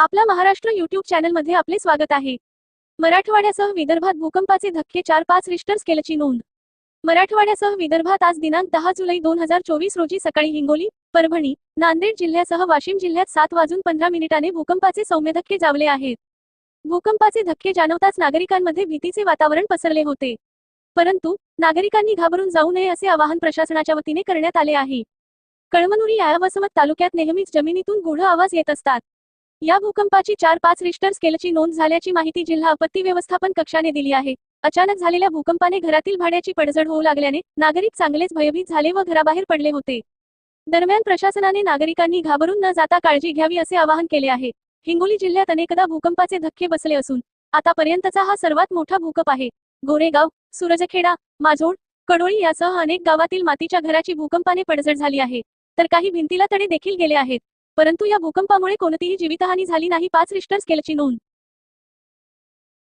आपला महाराष्ट्र युट्यूब चॅनलमध्ये आपले स्वागत आहे. मराठवाड्यासह विदर्भात भूकंपाचे धक्के चार पाच रिस्टर स्केलची नोंद. मराठवाड्यासह विदर्भात आज दिनांक दहा जुलै दोन हजार चोवीस रोजी सकाळी हिंगोली परभणी नांदेड जिल्ह्यासह वाशिम जिल्ह्यात सात वाजून पंधरा मिनिटाने भूकंपाचे सौम्य धक्के जावले आहेत. भूकंपाचे धक्के जाणवताच नागरिकांमध्ये भीतीचे वातावरण पसरले होते. परंतु नागरिकांनी घाबरून जाऊ नये असे आवाहन प्रशासनाच्या वतीने करण्यात आले आहे. कळमनुरी या वसमत तालुक्यात नेहमीच जमिनीतून गुढ आवाज येत असतात. या भूकंपाची चार पाच रिश्टर स्केलची नोंद झाल्याची माहिती जिल्हा आपत्ती व्यवस्थापन कक्षाने दिली आहे. अचानक झालेल्या भूकंपाने घरातील भाड्याची पडझड होऊ लागल्याने नागरिक चांगलेच भयभीत झाले व घराबाहेर पडले होते. दरम्यान प्रशासनाने नागरिकांनी घाबरून न जाता काळजी घ्यावी असे आवाहन केले आहे. हिंगोली जिल्ह्यात अनेकदा भूकंपाचे धक्के बसले असून आतापर्यंतचा हा सर्वात मोठा भूकंप आहे. गोरेगाव सूरजखेडा माजोड कडोळी यासह अनेक गावातील मातीच्या घराची भूकंपाने पडझड झाली आहे. तर काही भिंतीला तडे देखील गेले आहेत. परंतु या भूकंपामुळे कोणतीही जीवितहानी झाली नाही. पाच रिस्टर स्केलची नोंद